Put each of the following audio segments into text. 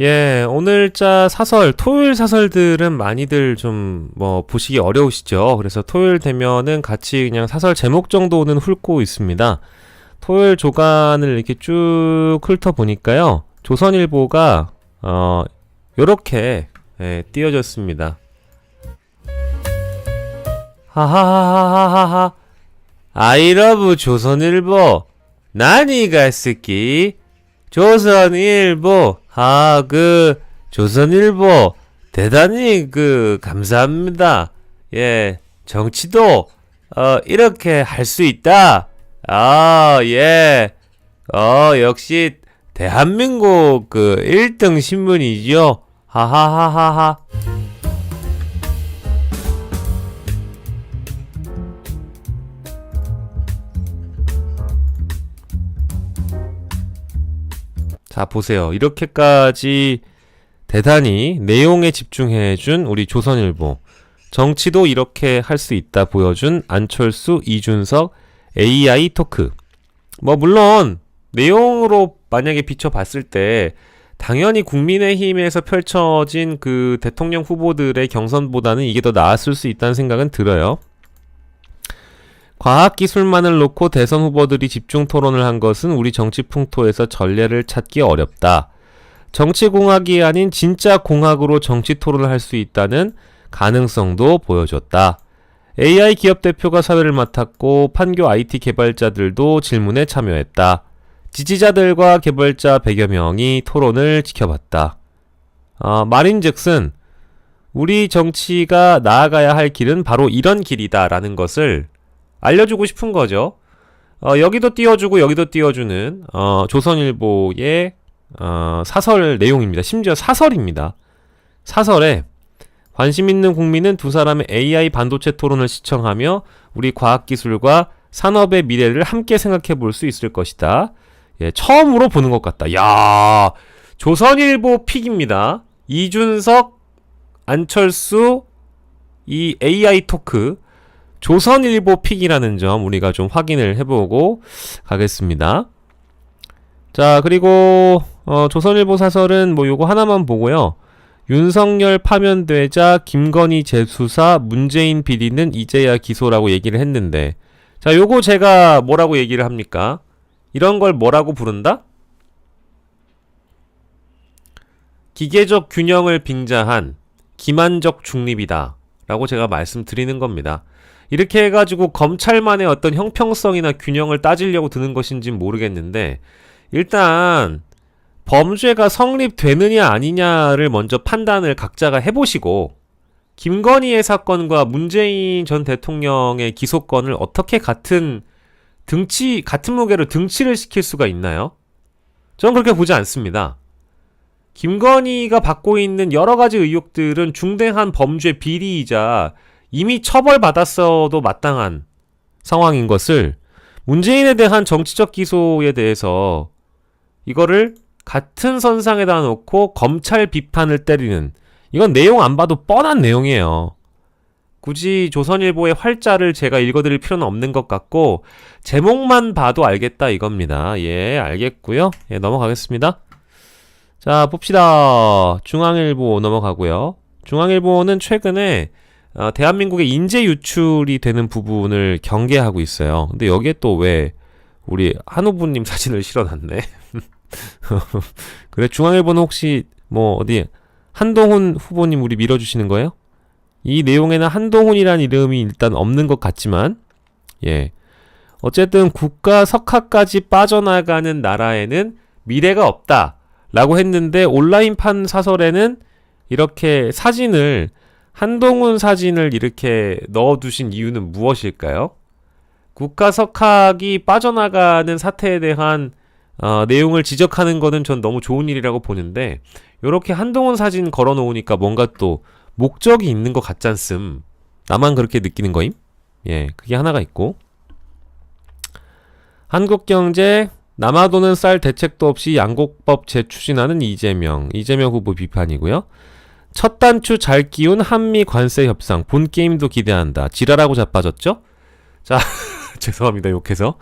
예, 오늘자 사설, 토요일 사설들은 많이들 좀 뭐 보시기 어려우시죠? 그래서 토요일 되면은 같이 그냥 사설 제목 정도는 훑고 있습니다. 토요일 조간을 이렇게 쭉 훑어보니까요. 조선일보가, 어, 요렇게, 예, 띄어졌습니다. 하하하하하하. 아이러브 조선일보. 나니가 스키. 조선일보. 아, 그, 조선일보. 대단히 그, 감사합니다. 예. 정치도, 어, 이렇게 할 수 있다. 아, 예. 어, 역시, 대한민국 그 1등 신문이죠. 하하하하하. 자, 보세요. 이렇게까지 대단히 내용에 집중해준 우리 조선일보. 정치도 이렇게 할 수 있다 보여준 안철수, 이준석, AI 토크. 뭐, 물론, 내용으로 만약에 비춰봤을 때, 당연히 국민의힘에서 펼쳐진 그 대통령 후보들의 경선보다는 이게 더 나았을 수 있다는 생각은 들어요. 과학 기술만을 놓고 대선 후보들이 집중 토론을 한 것은 우리 정치 풍토에서 전례를 찾기 어렵다. 정치공학이 아닌 진짜 공학으로 정치 토론을 할 수 있다는 가능성도 보여줬다. AI 기업 대표가 사회를 맡았고 판교 IT 개발자들도 질문에 참여했다. 지지자들과 개발자 100여 명이 토론을 지켜봤다. 어, 말인즉슨 우리 정치가 나아가야 할 길은 바로 이런 길이다라는 것을 알려주고 싶은 거죠. 어, 여기도 띄워주고 여기도 띄워주는 어, 조선일보의 어, 사설 내용입니다. 심지어 사설입니다. 사설에 관심 있는 국민은 두 사람의 AI 반도체 토론을 시청하며 우리 과학기술과 산업의 미래를 함께 생각해 볼 수 있을 것이다. 예, 처음으로 보는 것 같다. 야 조선일보 픽입니다. 이준석, 안철수, 이 AI 토크. 조선일보 픽이라는 점 우리가 좀 확인을 해보고 가겠습니다. 자, 그리고 어, 조선일보 사설은 뭐 요거 하나만 보고요. 윤석열 파면되자 김건희 재수사 문재인 비리는 이제야 기소라고 얘기를 했는데 자, 요거 제가 뭐라고 얘기를 합니까? 이런 걸 뭐라고 부른다? 기계적 균형을 빙자한 기만적 중립이다. 라고 제가 말씀드리는 겁니다. 이렇게 해가지고 검찰만의 어떤 형평성이나 균형을 따지려고 드는 것인지 모르겠는데, 일단, 범죄가 성립되느냐 아니냐를 먼저 판단을 각자가 해보시고, 김건희의 사건과 문재인 전 대통령의 기소권을 어떻게 같은 등치, 같은 무게로 등치를 시킬 수가 있나요? 저는 그렇게 보지 않습니다. 김건희가 받고 있는 여러 가지 의혹들은 중대한 범죄 비리이자 이미 처벌받았어도 마땅한 상황인 것을 문재인에 대한 정치적 기소에 대해서 이거를 같은 선상에다 놓고 검찰 비판을 때리는 이건 내용 안 봐도 뻔한 내용이에요. 굳이 조선일보의 활자를 제가 읽어드릴 필요는 없는 것 같고 제목만 봐도 알겠다 이겁니다. 예, 알겠고요. 예, 넘어가겠습니다. 자, 봅시다. 중앙일보 넘어가고요. 중앙일보는 최근에 어, 대한민국의 인재 유출이 되는 부분을 경계하고 있어요. 근데 여기에 또 왜 우리 한 후보님 사진을 실어놨네. 그래 중앙일보는 혹시 뭐 어디 한동훈 후보님 우리 밀어주시는 거예요? 이 내용에는 한동훈이란 이름이 일단 없는 것 같지만 예 어쨌든 국가 석학까지 빠져나가는 나라에는 미래가 없다. 라고 했는데 온라인판 사설에는 이렇게 사진을 한동훈 사진을 이렇게 넣어두신 이유는 무엇일까요? 국가 석학이 빠져나가는 사태에 대한 어, 내용을 지적하는 거는 전 너무 좋은 일이라고 보는데 이렇게 한동훈 사진 걸어놓으니까 뭔가 또 목적이 있는 것 같잖음. 나만 그렇게 느끼는 거임? 예, 그게 하나가 있고. 한국경제 남아도는 쌀 대책도 없이 양곡법 재추진하는 이재명. 이재명 후보 비판이고요. 첫 단추 잘 끼운 한미 관세 협상 본 게임도 기대한다. 지랄하고 자빠졌죠? 자, 죄송합니다. 욕해서.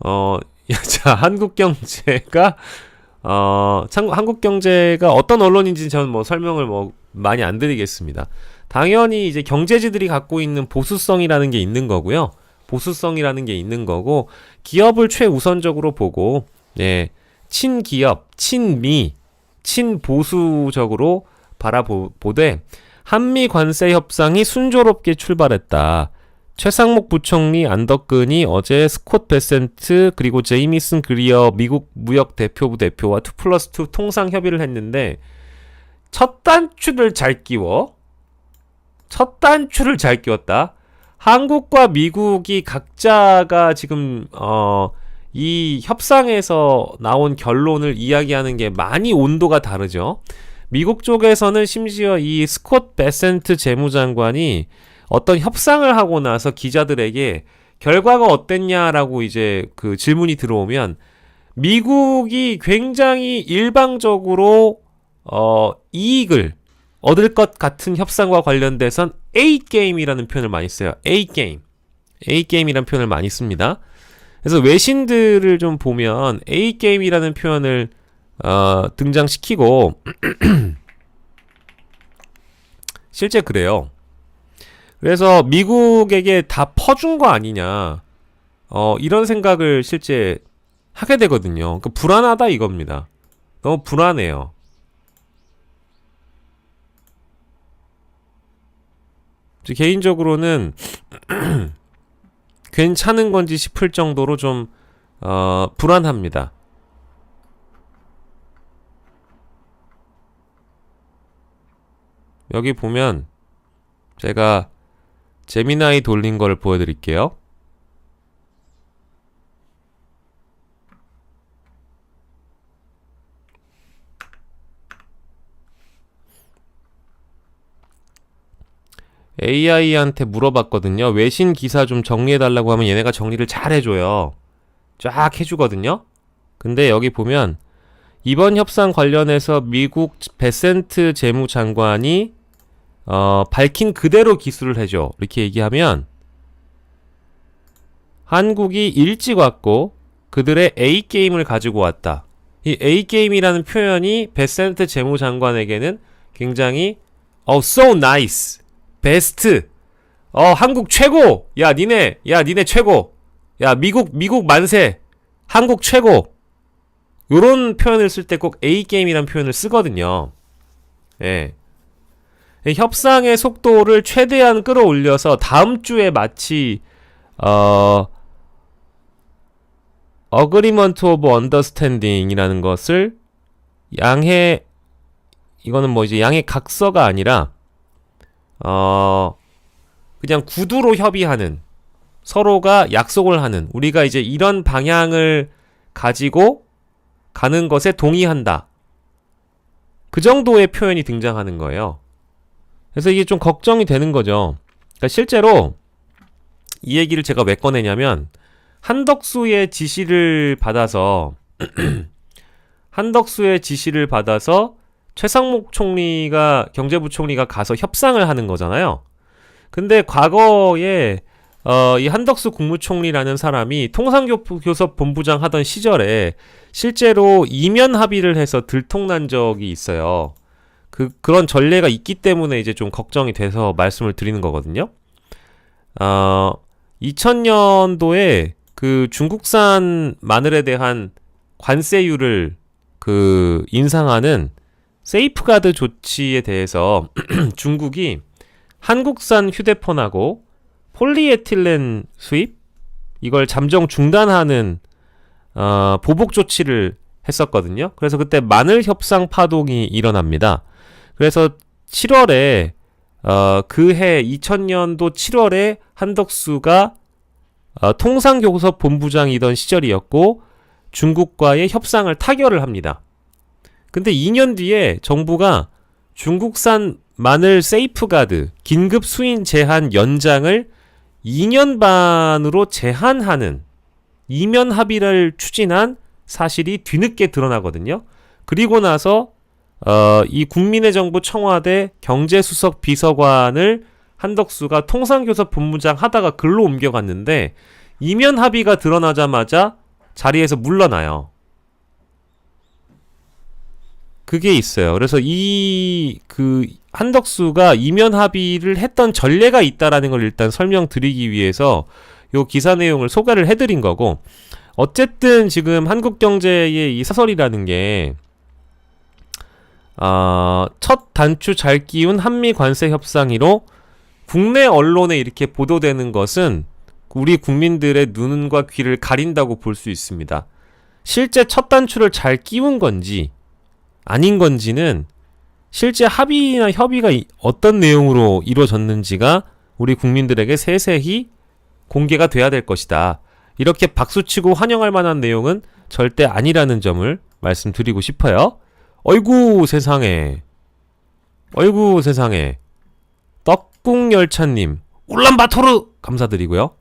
어, 자, 한국 경제가 어, 참, 한국 경제가 어떤 언론인지 저는 뭐 설명을 뭐 많이 안 드리겠습니다. 당연히 이제 경제지들이 갖고 있는 보수성이라는 게 있는 거고요. 보수성이라는 게 있는 거고 기업을 최우선적으로 보고 예, 친기업, 친미, 친보수적으로 바라보되 한미 관세 협상이 순조롭게 출발했다. 최상목 부총리 안덕근이 어제 스콧 베센트 그리고 제이미슨 그리어 미국 무역 대표부 대표와 2 플러스 2 통상 협의를 했는데 첫 단추를 잘 끼워 첫 단추를 잘 끼웠다. 한국과 미국이 각자가 지금 어, 이 협상에서 나온 결론을 이야기하는 게 많이 온도가 다르죠. 미국 쪽에서는 심지어 이 스콧 베센트 재무장관이 어떤 협상을 하고 나서 기자들에게 결과가 어땠냐라고 이제 그 질문이 들어오면 미국이 굉장히 일방적으로 어 이익을 얻을 것 같은 협상과 관련돼선 A 게임이라는 표현을 많이 써요. A 게임. A 게임이라는 표현을 많이 씁니다. 그래서 외신들을 좀 보면 A 게임이라는 표현을 어, 등장시키고 실제 그래요. 그래서 미국에게 다 퍼준 거 아니냐. 어, 이런 생각을 실제 하게 되거든요. 그 불안하다 이겁니다. 너무 불안해요. 개인적으로는 괜찮은 건지 싶을 정도로 좀 어, 불안합니다. 여기 보면 제가 재미나이 돌린 걸 보여드릴게요. AI한테 물어봤거든요. 외신 기사 좀 정리해달라고 하면 얘네가 정리를 잘 해줘요. 쫙 해주거든요. 근데 여기 보면 이번 협상 관련해서 미국 베센트 재무장관이 어, 밝힌 그대로 기술을 해줘. 이렇게 얘기하면 한국이 일찍 왔고 그들의 A 게임을 가지고 왔다. 이 A 게임이라는 표현이 베센트 재무장관에게는 굉장히 어 so nice, 베스트, 어 한국 최고, 야 니네, 야 니네 최고, 야 미국 미국 만세, 한국 최고. 요런 표현을 쓸 때 꼭 A 게임이라는 표현을 쓰거든요. 예. 협상의 속도를 최대한 끌어올려서 다음 주에 마치 어 어그리먼트 오브 언더스탠딩이라는 것을 양해 이거는 뭐 이제 양해 각서가 아니라 어 그냥 구두로 협의하는 서로가 약속을 하는 우리가 이제 이런 방향을 가지고 가는 것에 동의한다. 그 정도의 표현이 등장하는 거예요. 그래서 이게 좀 걱정이 되는 거죠. 그러니까 실제로 이 얘기를 제가 왜 꺼내냐면 한덕수의 지시를 받아서 한덕수의 지시를 받아서 최상목 총리가 경제부 총리가 가서 협상을 하는 거잖아요. 근데 과거에 어, 이 한덕수 국무총리라는 사람이 통상교섭 본부장 하던 시절에 실제로 이면 합의를 해서 들통난 적이 있어요. 그 그런 전례가 있기 때문에 이제 좀 걱정이 돼서 말씀을 드리는 거거든요. 어, 2000년도에 그 중국산 마늘에 대한 관세율을 그 인상하는 세이프가드 조치에 대해서 중국이 한국산 휴대폰하고 폴리에틸렌 수입 이걸 잠정 중단하는 어, 보복 조치를 했었거든요. 그래서 그때 마늘 협상 파동이 일어납니다. 그래서 7월에 어, 그해 2000년도 7월에 한덕수가 어, 통상교섭 본부장이던 시절이었고 중국과의 협상을 타결을 합니다. 근데 2년 뒤에 정부가 중국산 마늘 세이프가드 긴급 수인 제한 연장을 2년 반으로 제한하는 이면 합의를 추진한 사실이 뒤늦게 드러나거든요. 그리고 나서 어, 이 국민의 정부 청와대 경제수석 비서관을 한덕수가 통상교섭 본부장 하다가 글로 옮겨갔는데 이면 합의가 드러나자마자 자리에서 물러나요. 그게 있어요. 그래서 이 그 한덕수가 이면 합의를 했던 전례가 있다라는 걸 일단 설명드리기 위해서 요 기사 내용을 소개를 해드린 거고 어쨌든 지금 한국 경제의 이 사설이라는 게 아, 첫 단추 잘 끼운 한미 관세 협상이로 국내 언론에 이렇게 보도되는 것은 우리 국민들의 눈과 귀를 가린다고 볼 수 있습니다. 실제 첫 단추를 잘 끼운 건지 아닌 건지는 실제 합의나 협의가 이- 어떤 내용으로 이루어졌는지가 우리 국민들에게 세세히 공개가 돼야 될 것이다. 이렇게 박수치고 환영할 만한 내용은 절대 아니라는 점을 말씀드리고 싶어요. 어이구 세상에. 어이구 세상에. 떡국열차님 울란바토르 감사드리고요.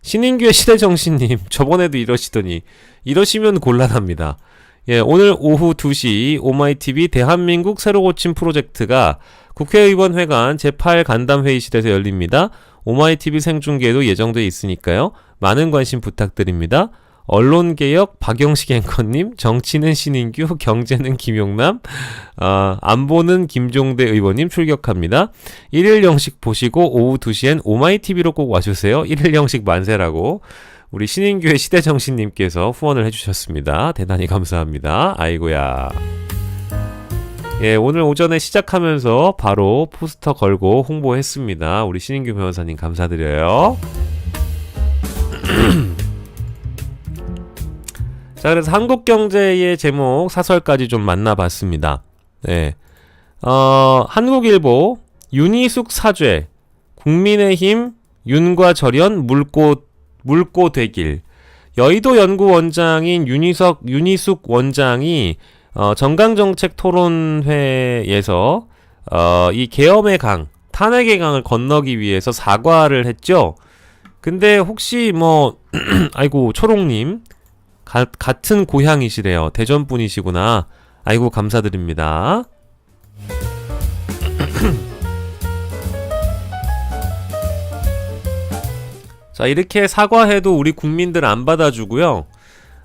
신인규의 시대정신님 저번에도 이러시더니 이러시면 곤란합니다. 예, 오늘 오후 2시 오마이TV 대한민국 새로 고침 프로젝트가 국회의원 회관 제8 간담회의실에서 열립니다. 오마이TV 생중계도 예정돼 있으니까요. 많은 관심 부탁드립니다. 언론개혁 박영식 앵커님, 정치는 신인규, 경제는 김용남, 아, 안보는 김종대 의원님 출격합니다. 일일 영식 보시고 오후 2시엔 오마이TV로 꼭 와주세요. 일일 영식 만세라고 우리 신인교회 시대정신님께서 후원을 해주셨습니다. 대단히 감사합니다. 아이고야. 예, 오늘 오전에 시작하면서 바로 포스터 걸고 홍보했습니다. 우리 신인규 변호사님 감사드려요. 자, 그래서 한국 경제의 제목 사설까지 좀 만나봤습니다. 네. 어, 한국일보 윤희숙 사죄 국민의힘 윤과 절연 물고 물고 되길 여의도 연구원장인 윤희석 윤희숙 원장이 어, 정강정책 토론회에서 어, 이 계엄의 강 탄핵의 강을 건너기 위해서 사과를 했죠. 근데 혹시 뭐 아이고 초롱님 가, 같은 고향이시래요. 대전 분이시구나. 아이고 감사드립니다. 자 이렇게 사과해도 우리 국민들 안 받아주고요.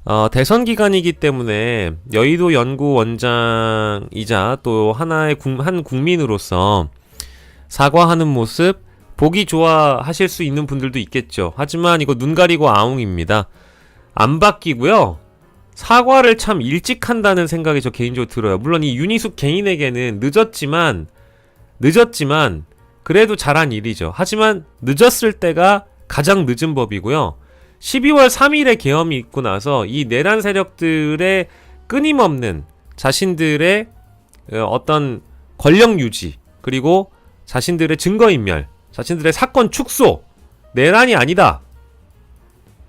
어, 대선 기간이기 때문에 여의도 연구원장이자 또 하나의 국, 한 국민으로서 사과하는 모습 보기 좋아하실 수 있는 분들도 있겠죠. 하지만 이거 눈 가리고 아웅입니다. 안 바뀌고요. 사과를 참 일찍 한다는 생각이 저 개인적으로 들어요. 물론 이 윤희숙 개인에게는 늦었지만 늦었지만 그래도 잘한 일이죠. 하지만 늦었을 때가 가장 늦은 법이고요. 12월 3일에 계엄이 있고 나서 이 내란 세력들의 끊임없는 자신들의 어, 어떤 권력 유지 그리고 자신들의 증거 인멸, 자신들의 사건 축소, 내란이 아니다.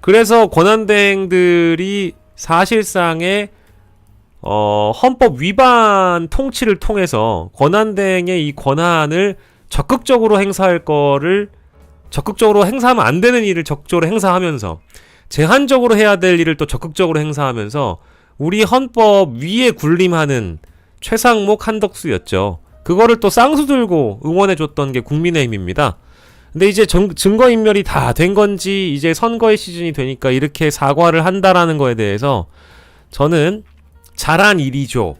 그래서 권한대행들이 사실상의 어, 헌법 위반 통치를 통해서 권한대행의 이 권한을 적극적으로 행사할 거를 적극적으로 행사하면 안 되는 일을 적극적으로 행사하면서 제한적으로 해야 될 일을 또 적극적으로 행사하면서 우리 헌법 위에 군림하는 최상목 한덕수였죠. 그거를 또 쌍수 들고 응원해줬던 게 국민의힘입니다. 근데 이제 정- 증거인멸이 다 된 건지 이제 선거의 시즌이 되니까 이렇게 사과를 한다라는 거에 대해서 저는 잘한 일이죠.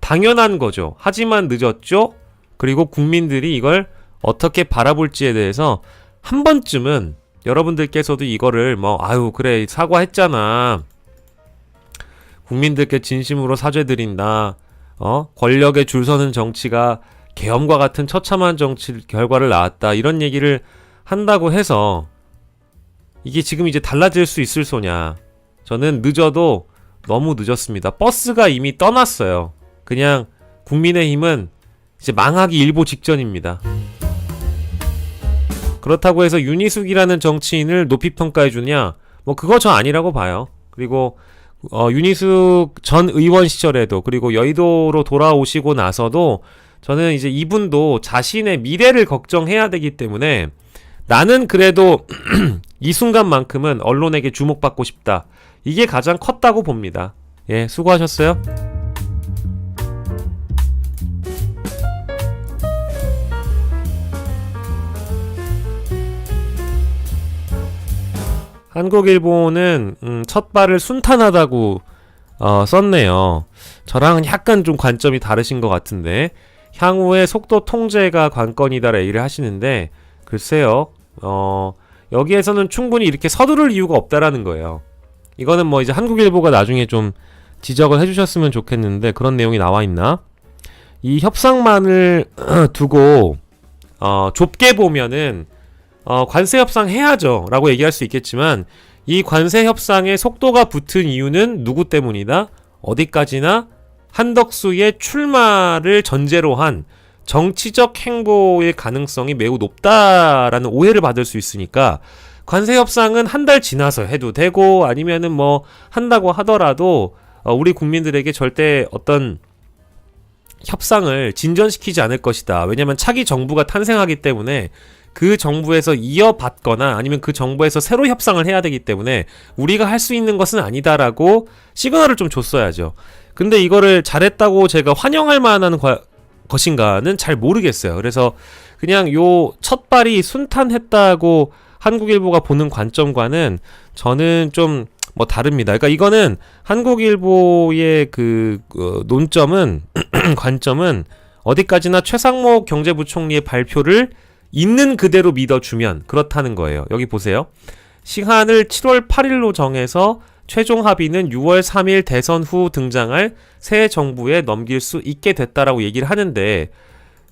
당연한 거죠. 하지만 늦었죠. 그리고 국민들이 이걸 어떻게 바라볼지에 대해서 한 번쯤은 여러분들께서도 이거를 뭐 아유 그래 사과했잖아. 국민들께 진심으로 사죄드린다. 어? 권력에 줄 서는 정치가 계엄과 같은 처참한 정치 결과를 낳았다. 이런 얘기를 한다고 해서 이게 지금 이제 달라질 수 있을 소냐. 저는 늦어도 너무 늦었습니다. 버스가 이미 떠났어요. 그냥 국민의힘은 이제 망하기 일보 직전입니다. 그렇다고 해서 윤희숙이라는 정치인을 높이 평가해 주냐? 뭐 그거 저 아니라고 봐요. 그리고 어, 윤희숙 전 의원 시절에도 그리고 여의도로 돌아오시고 나서도 저는 이제 이분도 자신의 미래를 걱정해야 되기 때문에 나는 그래도 이 순간만큼은 언론에게 주목받고 싶다. 이게 가장 컸다고 봅니다. 예, 수고하셨어요. 한국일보는 음, 첫 발을 순탄하다고 어, 썼네요. 저랑은 약간 좀 관점이 다르신 것 같은데 향후에 속도 통제가 관건이다라 얘기를 하시는데 글쎄요. 어, 여기에서는 충분히 이렇게 서두를 이유가 없다라는 거예요. 이거는 뭐 이제 한국일보가 나중에 좀 지적을 해주셨으면 좋겠는데 그런 내용이 나와 있나? 이 협상만을 두고 어, 좁게 보면은 어, 관세 협상 해야죠라고 얘기할 수 있겠지만 이 관세 협상에 속도가 붙은 이유는 누구 때문이다? 어디까지나 한덕수의 출마를 전제로 한 정치적 행보의 가능성이 매우 높다라는 오해를 받을 수 있으니까 관세 협상은 한 달 지나서 해도 되고 아니면은 뭐 한다고 하더라도 어, 우리 국민들에게 절대 어떤 협상을 진전시키지 않을 것이다. 왜냐하면 차기 정부가 탄생하기 때문에 그 정부에서 이어받거나 아니면 그 정부에서 새로 협상을 해야 되기 때문에 우리가 할 수 있는 것은 아니다라고 시그널을 좀 줬어야죠. 근데 이거를 잘했다고 제가 환영할 만한 과- 것인가는 잘 모르겠어요. 그래서 그냥 요 첫 발이 순탄했다고 한국일보가 보는 관점과는 저는 좀 뭐 다릅니다. 그러니까 이거는 한국일보의 그 어, 논점은 관점은 어디까지나 최상목 경제부총리의 발표를 있는 그대로 믿어주면 그렇다는 거예요. 여기 보세요. 시한을 7월 8일로 정해서 최종 합의는 6월 3일 대선 후 등장할 새 정부에 넘길 수 있게 됐다라고 얘기를 하는데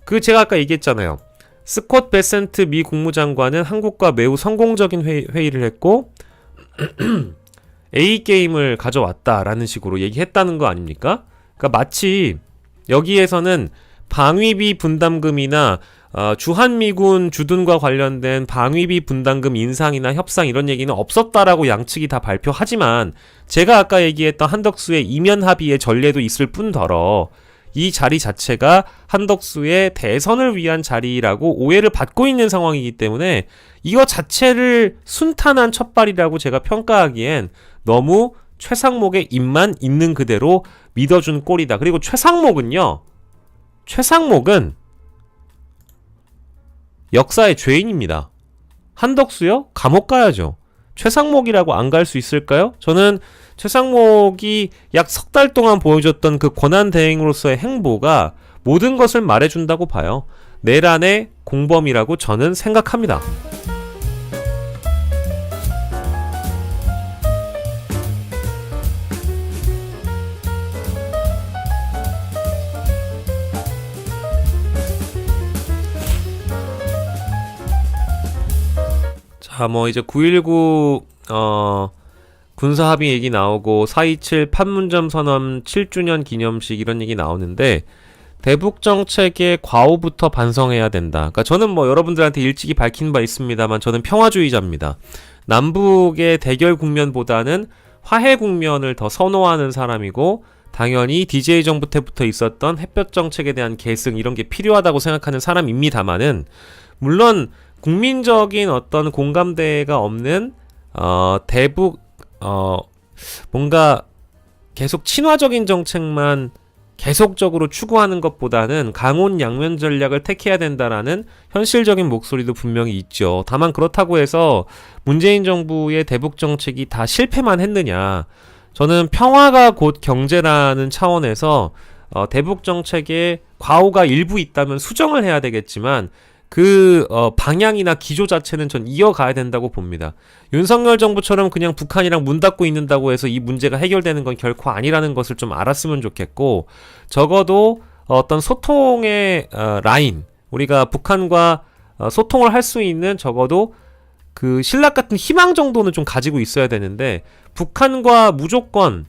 그 제가 아까 얘기했잖아요. 스콧 베센트 미 국무장관은 한국과 매우 성공적인 회의, 회의를 했고 A 게임을 가져왔다라는 식으로 얘기했다는 거 아닙니까? 그러니까 마치 여기에서는 방위비 분담금이나 어, 주한미군 주둔과 관련된 방위비 분담금 인상이나 협상 이런 얘기는 없었다라고 양측이 다 발표하지만 제가 아까 얘기했던 한덕수의 이면 합의의 전례도 있을 뿐더러 이 자리 자체가 한덕수의 대선을 위한 자리라고 오해를 받고 있는 상황이기 때문에 이거 자체를 순탄한 첫발이라고 제가 평가하기엔 너무 최상목의 입만 있는 그대로 믿어준 꼴이다. 그리고 최상목은요. 최상목은 역사의 죄인입니다. 한덕수요? 감옥 가야죠. 최상목이라고 안 갈 수 있을까요? 저는 최상목이 약 석 달 동안 보여줬던 그 권한 대행으로서의 행보가 모든 것을 말해준다고 봐요. 내란의 공범이라고 저는 생각합니다. 자, 뭐 이제 919 어, 군사 합의 얘기 나오고 427 판문점 선언 7주년 기념식 이런 얘기 나오는데 대북 정책의 과오부터 반성해야 된다. 그러니까 저는 뭐 여러분들한테 일찍이 밝힌 바 있습니다만 저는 평화주의자입니다. 남북의 대결 국면보다는 화해 국면을 더 선호하는 사람이고 당연히 DJ 정부 때부터 있었던 햇볕 정책에 대한 계승 이런 게 필요하다고 생각하는 사람입니다만은 물론 국민적인 어떤 공감대가 없는 어 대북 어 뭔가 계속 친화적인 정책만 계속적으로 추구하는 것보다는 강원 양면 전략을 택해야 된다라는 현실적인 목소리도 분명히 있죠. 다만 그렇다고 해서 문재인 정부의 대북 정책이 다 실패만 했느냐? 저는 평화가 곧 경제라는 차원에서 어, 대북 정책에 과오가 일부 있다면 수정을 해야 되겠지만 그 어, 방향이나 기조 자체는 전 이어가야 된다고 봅니다. 윤석열 정부처럼 그냥 북한이랑 문 닫고 있는다고 해서 이 문제가 해결되는 건 결코 아니라는 것을 좀 알았으면 좋겠고 적어도 어떤 소통의 어, 라인 우리가 북한과 어, 소통을 할 수 있는 적어도 그 신락 같은 희망 정도는 좀 가지고 있어야 되는데 북한과 무조건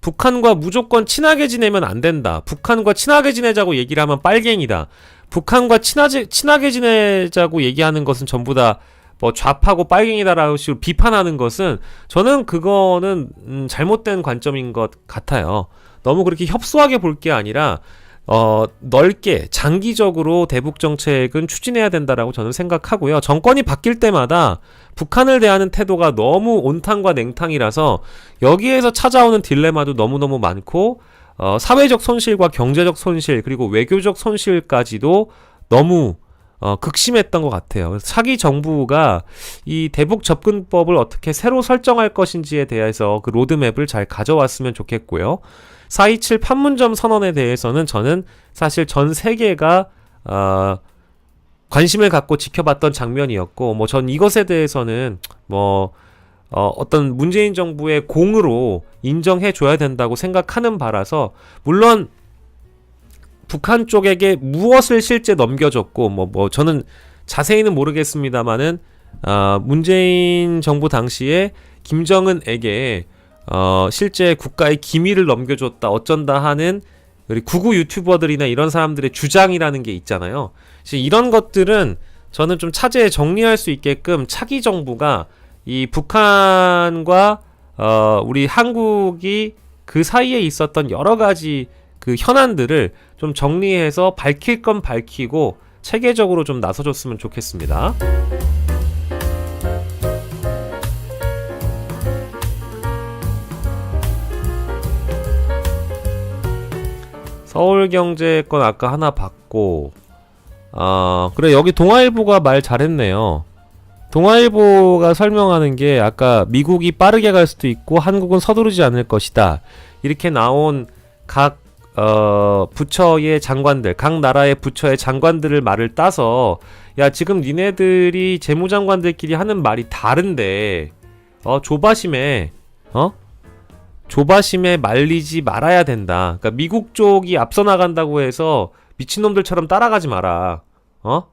북한과 무조건 친하게 지내면 안 된다. 북한과 친하게 지내자고 얘기를 하면 빨갱이다. 북한과 친하지, 친하게 지내자고 얘기하는 것은 전부 다 뭐 좌파고 빨갱이다라고 식으로 비판하는 것은 저는 그거는 음, 잘못된 관점인 것 같아요. 너무 그렇게 협소하게 볼 게 아니라 어, 넓게 장기적으로 대북 정책은 추진해야 된다라고 저는 생각하고요. 정권이 바뀔 때마다 북한을 대하는 태도가 너무 온탕과 냉탕이라서 여기에서 찾아오는 딜레마도 너무너무 많고 어, 사회적 손실과 경제적 손실 그리고 외교적 손실까지도 너무 어, 극심했던 것 같아요. 차기 정부가 이 대북 접근법을 어떻게 새로 설정할 것인지에 대해서 그 로드맵을 잘 가져왔으면 좋겠고요. 427 판문점 선언에 대해서는 저는 사실 전 세계가 어, 관심을 갖고 지켜봤던 장면이었고, 뭐 전 이것에 대해서는 뭐 어, 어떤 문재인 정부의 공으로 인정해 줘야 된다고 생각하는 바라서 물론 북한 쪽에게 무엇을 실제 넘겨줬고 뭐뭐 저는 자세히는 모르겠습니다만은 어, 문재인 정부 당시에 김정은에게 어, 실제 국가의 기밀을 넘겨줬다 어쩐다 하는 우리 구구 유튜버들이나 이런 사람들의 주장이라는 게 있잖아요. 이런 것들은 저는 좀 차제에 정리할 수 있게끔 차기 정부가 이 북한과 어, 우리 한국이 그 사이에 있었던 여러 가지 그 현안들을 좀 정리해서 밝힐 건 밝히고 체계적으로 좀 나서줬으면 좋겠습니다. 서울경제권 아까 하나 봤고 아 그래 여기 동아일보가 말 잘했네요. 동아일보가 설명하는 게 아까 미국이 빠르게 갈 수도 있고 한국은 서두르지 않을 것이다. 이렇게 나온 각 어, 부처의 장관들, 각 나라의 부처의 장관들을 말을 따서 야 지금 니네들이 재무장관들끼리 하는 말이 다른데 어 조바심에 어 조바심에 말리지 말아야 된다. 그러니까 미국 쪽이 앞서 나간다고 해서 미친놈들처럼 따라가지 마라. 어?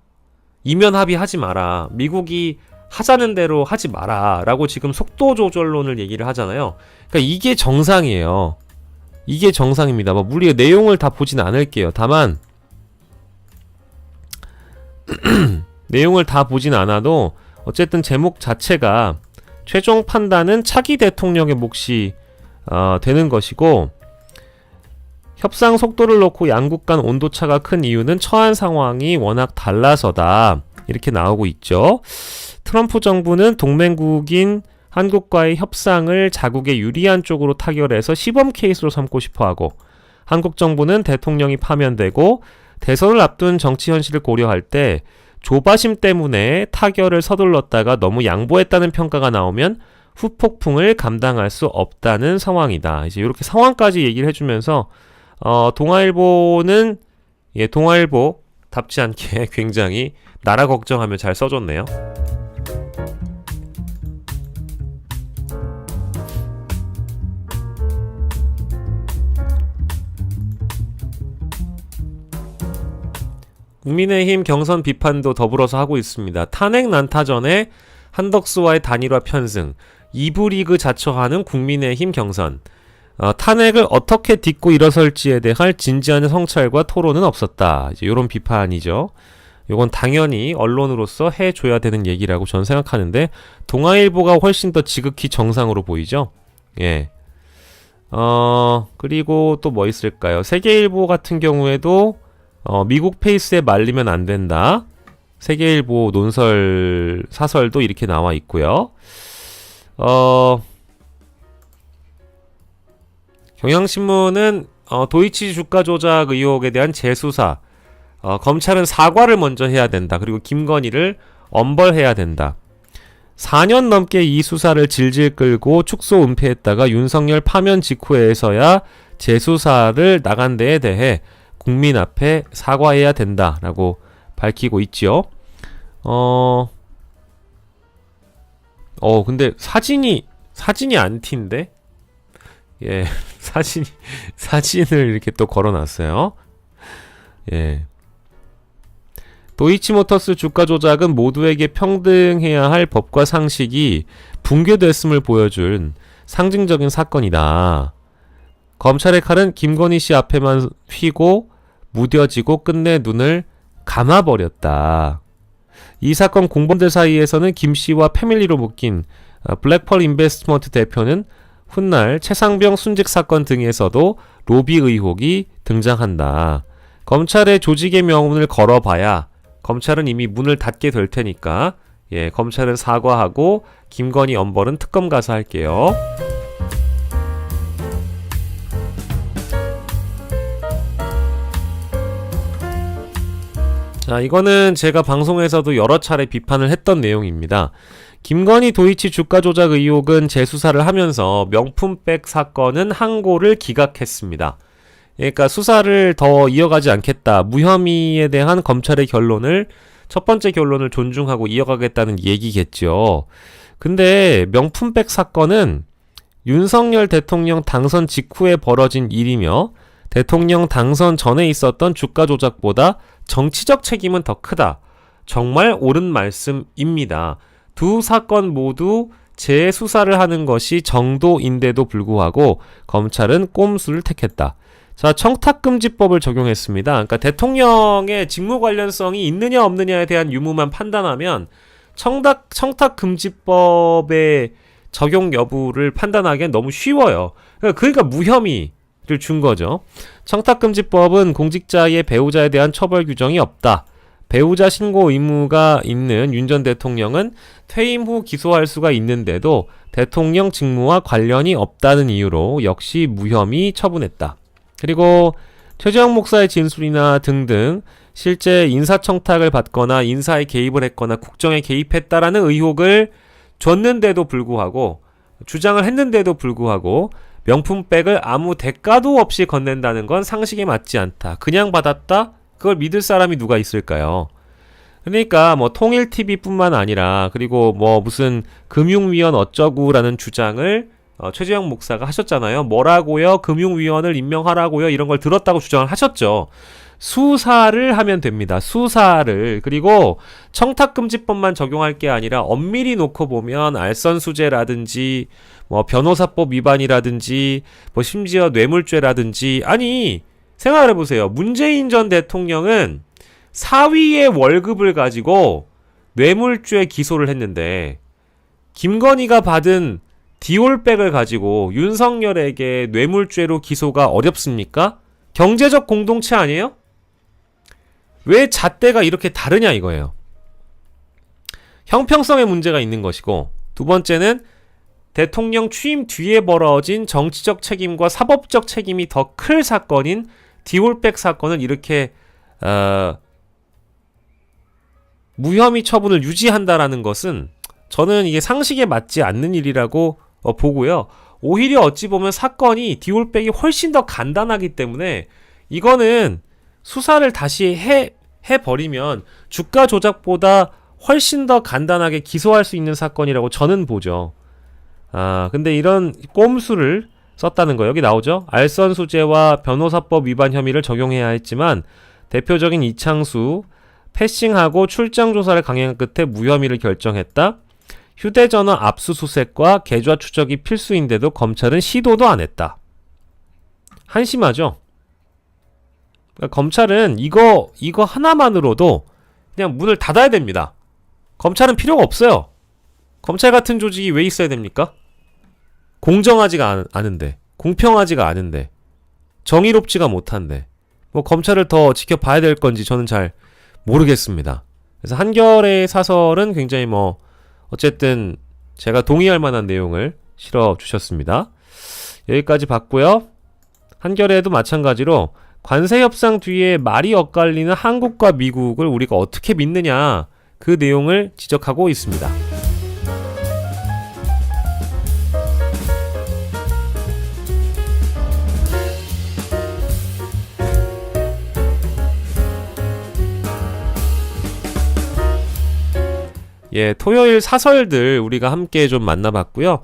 이면 합의하지 마라. 미국이 하자는 대로 하지 마라. 라고 지금 속도 조절론을 얘기를 하잖아요. 그러니까 이게 정상이에요. 이게 정상입니다. 뭐 물리 내용을 다 보진 않을게요. 다만 내용을 다 보진 않아도 어쨌든 제목 자체가 최종 판단은 차기 대통령의 몫이 어, 되는 것이고 협상 속도를 놓고 양국 간 온도차가 큰 이유는 처한 상황이 워낙 달라서다. 이렇게 나오고 있죠. 트럼프 정부는 동맹국인 한국과의 협상을 자국에 유리한 쪽으로 타결해서 시범 케이스로 삼고 싶어 하고 한국 정부는 대통령이 파면되고 대선을 앞둔 정치 현실을 고려할 때 조바심 때문에 타결을 서둘렀다가 너무 양보했다는 평가가 나오면 후폭풍을 감당할 수 없다는 상황이다. 이제 이렇게 상황까지 얘기를 해주면서 어, 동아일보는 예, 동아일보 답지 않게 굉장히 나라 걱정하며 잘 써줬네요. 국민의힘 경선 비판도 더불어서 하고 있습니다. 탄핵 난타 전에 한덕수와의 단일화 편승, 2부 리그 자처하는 국민의힘 경선. 어, 탄핵을 어떻게 딛고 일어설지에 대한 진지한 성찰과 토론은 없었다. 이제 이런 비판이죠. 이건 당연히 언론으로서 해줘야 되는 얘기라고 저는 생각하는데 동아일보가 훨씬 더 지극히 정상으로 보이죠. 예. 어 그리고 또 뭐 있을까요? 세계일보 같은 경우에도 어, 미국 페이스에 말리면 안 된다. 세계일보 논설 사설도 이렇게 나와 있고요. 어, 경향신문은 어, 도이치 주가 조작 의혹에 대한 재수사. 어, 검찰은 사과를 먼저 해야 된다. 그리고 김건희를 엄벌해야 된다. 4년 넘게 이 수사를 질질 끌고 축소 은폐했다가 윤석열 파면 직후에서야 재수사를 나간 데에 대해 국민 앞에 사과해야 된다라고 밝히고 있지요. 어, 어, 근데 사진이, 사진이 안 틴데? 예, 사진이, 사진을 이렇게 또 걸어놨어요. 예. 도이치모터스 주가 조작은 모두에게 평등해야 할 법과 상식이 붕괴됐음을 보여준 상징적인 사건이다. 검찰의 칼은 김건희 씨 앞에만 휘고 무뎌지고 끝내 눈을 감아버렸다. 이 사건 공범들 사이에서는 김 씨와 패밀리로 묶인 어, 블랙펄 인베스트먼트 대표는 훗날 최상병 순직 사건 등에서도 로비 의혹이 등장한다. 검찰의 조직의 명운을 걸어봐야 검찰은 이미 문을 닫게 될 테니까 예, 검찰은 사과하고 김건희 엄벌은 특검 가서 할게요. 자, 이거는 제가 방송에서도 여러 차례 비판을 했던 내용입니다. 김건희 도이치 주가 조작 의혹은 재수사를 하면서 명품백 사건은 항고를 기각했습니다. 그러니까 수사를 더 이어가지 않겠다. 무혐의에 대한 검찰의 결론을 첫 번째 결론을 존중하고 이어가겠다는 얘기겠죠. 근데 명품백 사건은 윤석열 대통령 당선 직후에 벌어진 일이며 대통령 당선 전에 있었던 주가 조작보다 정치적 책임은 더 크다. 정말 옳은 말씀입니다. 두 사건 모두 재수사를 하는 것이 정도인데도 불구하고 검찰은 꼼수를 택했다. 자, 청탁금지법을 적용했습니다. 그러니까 대통령의 직무 관련성이 있느냐 없느냐에 대한 유무만 판단하면 청탁, 청탁금지법의 적용 여부를 판단하기엔 너무 쉬워요. 그러니까, 그러니까 무혐의를 준 거죠. 청탁금지법은 공직자의 배우자에 대한 처벌 규정이 없다. 배우자 신고 의무가 있는 윤 전 대통령은 퇴임 후 기소할 수가 있는데도 대통령 직무와 관련이 없다는 이유로 역시 무혐의 처분했다. 그리고 최재형 목사의 진술이나 등등 실제 인사청탁을 받거나 인사에 개입을 했거나 국정에 개입했다라는 의혹을 줬는데도 불구하고 주장을 했는데도 불구하고 명품백을 아무 대가도 없이 건넨다는 건 상식에 맞지 않다. 그냥 받았다? 그걸 믿을 사람이 누가 있을까요? 그러니까 뭐 통일 TV뿐만 아니라 그리고 뭐 무슨 금융위원 어쩌구라는 주장을 어, 최재형 목사가 하셨잖아요. 뭐라고요? 금융위원을 임명하라고요? 이런 걸 들었다고 주장을 하셨죠. 수사를 하면 됩니다. 수사를. 그리고 청탁금지법만 적용할 게 아니라 엄밀히 놓고 보면 알선수재라든지 뭐 변호사법 위반이라든지 뭐 심지어 뇌물죄라든지 아니 생각을 해보세요. 문재인 전 대통령은 사위의 월급을 가지고 뇌물죄 기소를 했는데 김건희가 받은 디올백을 가지고 윤석열에게 뇌물죄로 기소가 어렵습니까? 경제적 공동체 아니에요? 왜 잣대가 이렇게 다르냐 이거예요. 형평성의 문제가 있는 것이고 두 번째는 대통령 취임 뒤에 벌어진 정치적 책임과 사법적 책임이 더 클 사건인 디올백 사건을 이렇게 어, 무혐의 처분을 유지한다라는 것은 저는 이게 상식에 맞지 않는 일이라고 어, 보고요. 오히려 어찌 보면 사건이 디올백이 훨씬 더 간단하기 때문에 이거는 수사를 다시 해, 해버리면 주가 조작보다 훨씬 더 간단하게 기소할 수 있는 사건이라고 저는 보죠. 아, 근데 이런 꼼수를 썼다는 거 여기 나오죠? 알선 수재와 변호사법 위반 혐의를 적용해야 했지만 대표적인 이창수 패싱하고 출장 조사를 강행한 끝에 무혐의를 결정했다. 휴대전화 압수수색과 계좌 추적이 필수인데도 검찰은 시도도 안 했다. 한심하죠? 그러니까 검찰은 이거 이거 하나만으로도 그냥 문을 닫아야 됩니다. 검찰은 필요가 없어요. 검찰 같은 조직이 왜 있어야 됩니까? 공정하지가 않, 않은데, 공평하지가 않은데, 정의롭지가 못한데, 뭐 검찰을 더 지켜봐야 될 건지 저는 잘 모르겠습니다. 그래서 한결의 사설은 굉장히 뭐 어쨌든 제가 동의할 만한 내용을 실어 주셨습니다. 여기까지 봤고요. 한결에도 마찬가지로 관세 협상 뒤에 말이 엇갈리는 한국과 미국을 우리가 어떻게 믿느냐 그 내용을 지적하고 있습니다. 예, 토요일 사설들 우리가 함께 좀 만나봤고요.